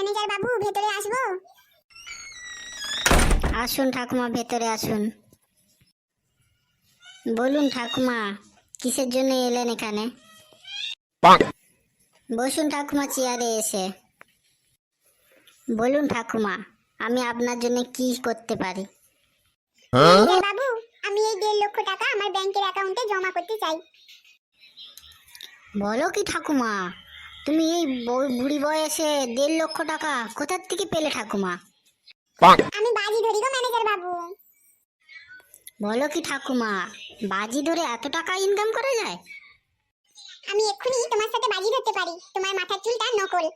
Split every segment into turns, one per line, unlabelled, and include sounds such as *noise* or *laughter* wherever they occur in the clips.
Manager বাবু ভেতরে আসব?
আসুন ঠাকুমা ভেতরে আসুন। বলুন ঠাকুমা কিসের জন্য এলেন এখানে? বসুন ঠাকুমা চেয়ারে এসে। বলুন ঠাকুমা আমি আপনার জন্য কি করতে পারি?
বাবু আমি এই দেড় লক্ষ টাকা আমার ব্যাংকের অ্যাকাউন্টে জমা করতে চাই।
বলো কি ঠাকুমা তুমি এই বুড়ি বয়সে দেড় লক্ষ টাকা কোথার থেকে পেলে ঠাকুমা?
আমি বাজি ধরি গো ম্যানেজার বাবু।
বলো কি ঠাকুমা বাজি ধরে এত টাকা ইনকাম করা যায়?
আমি এক্ষুনি তোমার সাথে বাজি ধরতে পারি তোমার মাথার চুলটা নকল।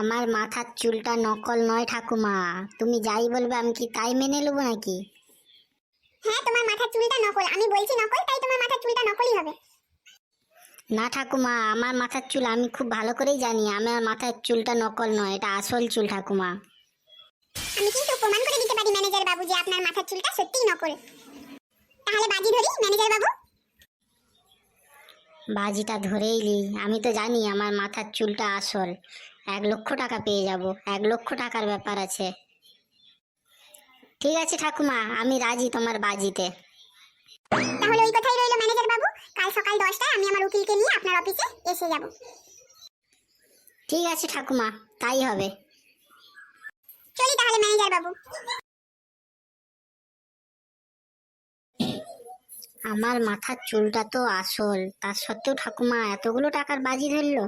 আমার মাথার চুলটা নকল নয় ঠাকুমা তুমি যাই বলবে আমি কি তাই মেনে নেব নাকি?
হ্যাঁ তোমার মাথার চুলটা নকল আমি বলছি নকল তাই তোমার মাথার চুলটা নকলই হবে।
না ঠাকুমা আমার মাথার চুল আমি খুব ভালো করেই জানি আমার মাথার চুলটা নকল নয় এটা আসল চুল ঠাকুমা।
আমি কিন্তু প্রমাণ করে দিতে পারি ম্যানেজার বাবু যে আপনার মাথার চুলটা সত্যিই নকল। তাহলে বাজি ধরি ম্যানেজার বাবু?
বাজিটা ধরেই লি আমি তো জানি আমার মাথার চুলটা আসল। এক লক্ষ টাকা পেয়ে যাব এক লক্ষ টাকার ব্যাপার আছে। ঠিক আছে ঠাকুমা আমি রাজি তোমার বাজিতে।
দশটায় আমি আমার উকিলকে নিয়ে আপনার অফিসে এসে যাব।
ঠিক আছে ঠাকুমা তাই হবে।
চলি তাহলে ম্যানেজার বাবু।
আমার মাথার চুলটা তো আসল তার সত্ত্বেও ঠাকুমা এতগুলো টাকার বাজি ধরলো?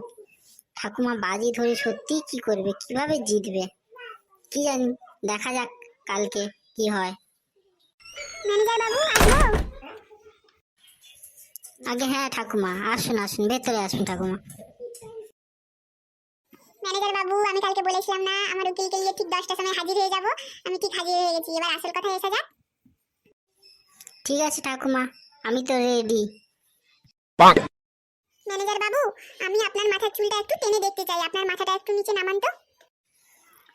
ঠাকুমা বাজি ধরে সত্যি কি করবে কীভাবে জিতবে? কি জানি দেখা যাক কালকে কি হয়।
ম্যানেজার বাবু আসব?
আগে হ্যাঁ ঠাকুমা। আসুন আসুন ভেতরে আসুন ঠাকুমা।
ম্যানেজার বাবু আমি কালকে বলেছিলাম না আমার উকিলকে নিয়ে ঠিক দশটার সময় হাজির হয়ে যাব। আমি ঠিক হাজির হয়ে গেছি। এবার আসল কথা এসে যাক।
ঠিক আছে ঠাকুমা। আমি তো রেডি
ম্যানেজার বাবু আমি আপনার মাথার চুলটা একটু টেনে দেখতে চাই। আপনার মাথাটা একটু নিচে নামান তো।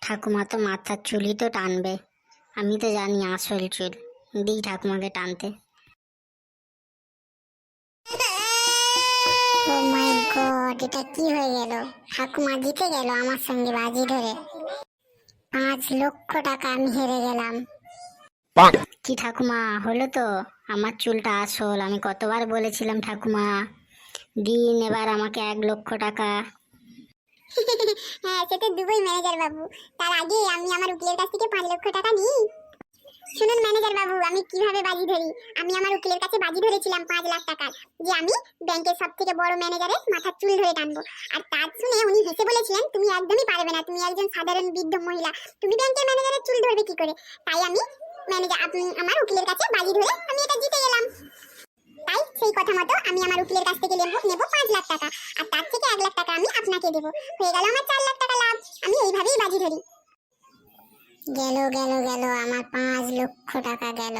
ঠাকুমা তো মাথার চুলই তো টানবে। আমি তো জানি আসল চুল। দিই ঠাকুমাকে টানতে।
ও এটা কি হয়ে গেল? ঠাকুমা জিতে গেল আমার সঙ্গে বাজি ধরে। পাঁচ লক্ষ টাকা আমি হেরে গেলাম।
কি ঠাকুমা, হলো তো? আমার চুলটা আসল, আমি কতবার বলেছিলাম ঠাকুমা, দিন এবার আমাকে এক লক্ষ টাকা। *laughs*
হ্যাঁ সে তো দুবই ম্যানেজার বাবু। তার আগে আমি আমার উকিলের কাছ থেকে পাঁচ লক্ষ টাকা নিই। শুনুন ম্যানেজার বাবু, আমি কীভাবে বাজি ধরি? আমি আমার উকিলের কাছে বাজি ধরেছিলাম পাঁচ লাখ টাকার, যে আমি ব্যাংকের সব থেকে বড় ম্যানেজারের মাথার চুল ধরে টানবো। আর তার শুনে উনি হেসে বলেছিলেন, তুমি একদমই পারবে না, তুমি একজন সাধারণ বৃদ্ধ মহিলা, তুমি ব্যাংকের ম্যানেজারের চুল ধরবে কি করে? তাই আমি ম্যানেজার, আপনি আমার উকিলের কাছে বাজি ধরে আমি এটা জিতে গেলাম। তাই সেই কথা মতো আমি আমার উকিলের কাছ থেকে নেব নেব পাঁচ লাখ টাকা। আর তার থেকে এক লাখ টাকা আমি আপনাকে দেবো। হয়ে গেল আমার চার লাখ টাকা লাভ। আমি এইভাবেই বাজি ধরি। গেল গেল গেল আমার পাঁচ লক্ষ টাকা গেল।